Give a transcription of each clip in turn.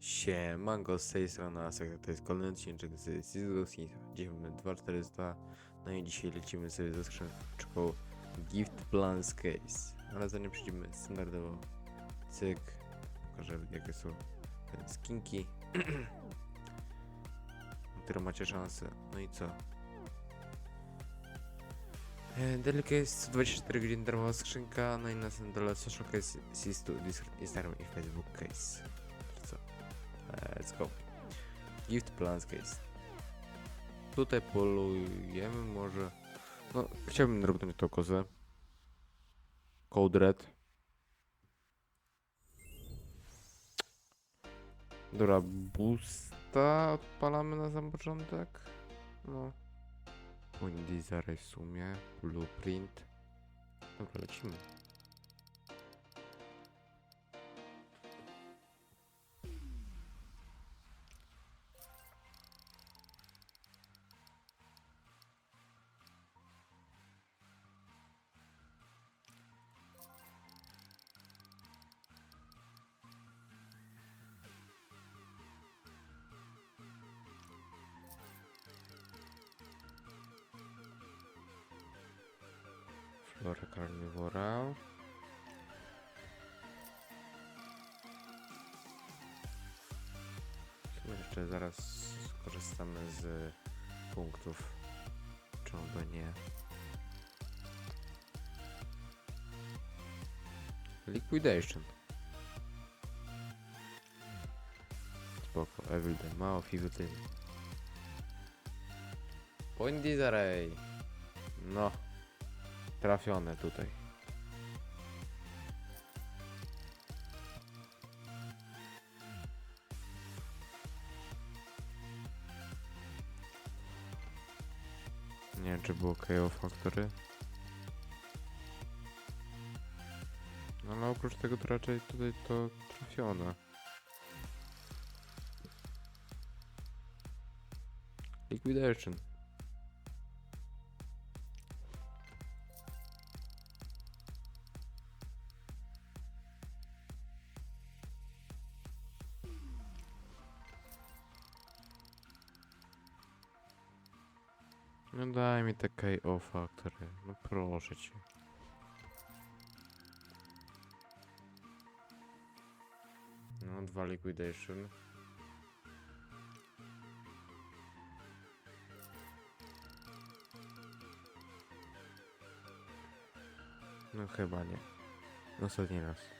Siemanko, z tej strony Asek, to jest kolejny odcinek z. Dzisiaj mamy 2400, no i dzisiaj lecimy sobie ze skrzyneczką Gift Plans Case. Ale zanim przejdziemy standardowo, cyk, pokażę jakie są skinki, które macie szansę. No i co? E, Daily Case 24 godziny darmowa skrzynka, no i na samym dole Social Case, Sis2, Discord, Instagram i Facebook Case. Let's go. Gift Plans Case. Tutaj polujemy może... No, chciałbym robić tą kozę. Code Red. Dobra, boosta odpalamy na sam początek. No. Desire w sumie. Blueprint. Dobra, lecimy. Carnivora. W sumie jeszcze zaraz skorzystamy z punktów. Czemu by nie? Liquidation. Spoko, Everyday mało, Fivuty. Point Desiree. No. Trafione tutaj. Nie wiem, czy było KO Factory. No ale oprócz tego to raczej tutaj to trafione. Liquidation. No daj mi te KO Factory. No proszę cię. No, dwa liquidation. No chyba nie. Ostatni raz.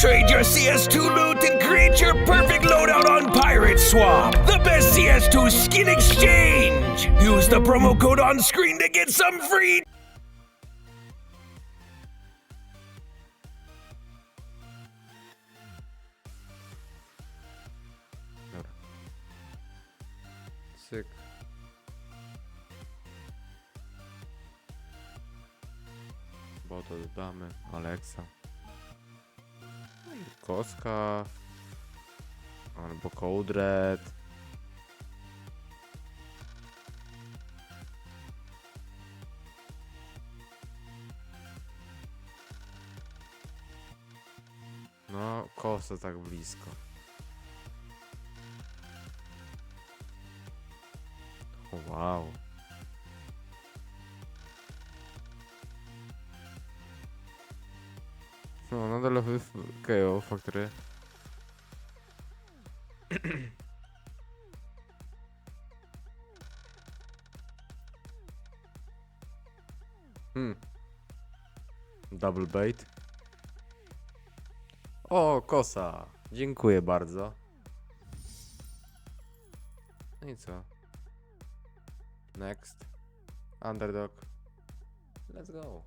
Trade your CS2 loot and create your perfect loadout on Pirate Swap. The best CS2 skin exchange. Use the promo code on screen to get some free. Cyk. Bo to dodamy. Alexa. Koska. Albo Red. No, kosa tak blisko. Wow. No, nadal w w- KO Factory. hmm. Double bait. O, kosa. Dziękuję bardzo. No i co? Next. Underdog. Let's go.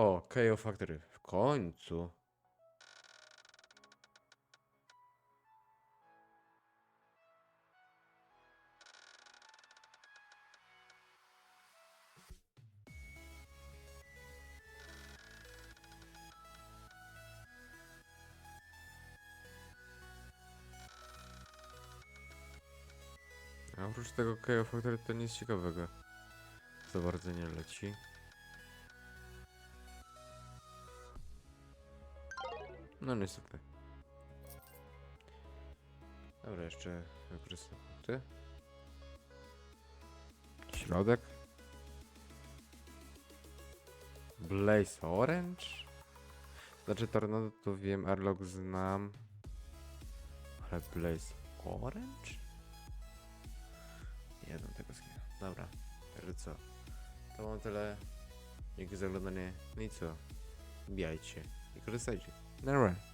O, KO Factory. W końcu. A oprócz tego KO Factory to nic ciekawego. Za bardzo nie leci. No niestety. Dobra, jeszcze wykorzystam punkty. Środek. Blaze Orange? Znaczy Tornado to wiem, Arlok znam. Ale Blaze Orange? Nie znam tego skina. Dobra, także co? To mam tyle. Dzięki za oglądanie. No i co? Wbijajcie i korzystajcie. Na razie.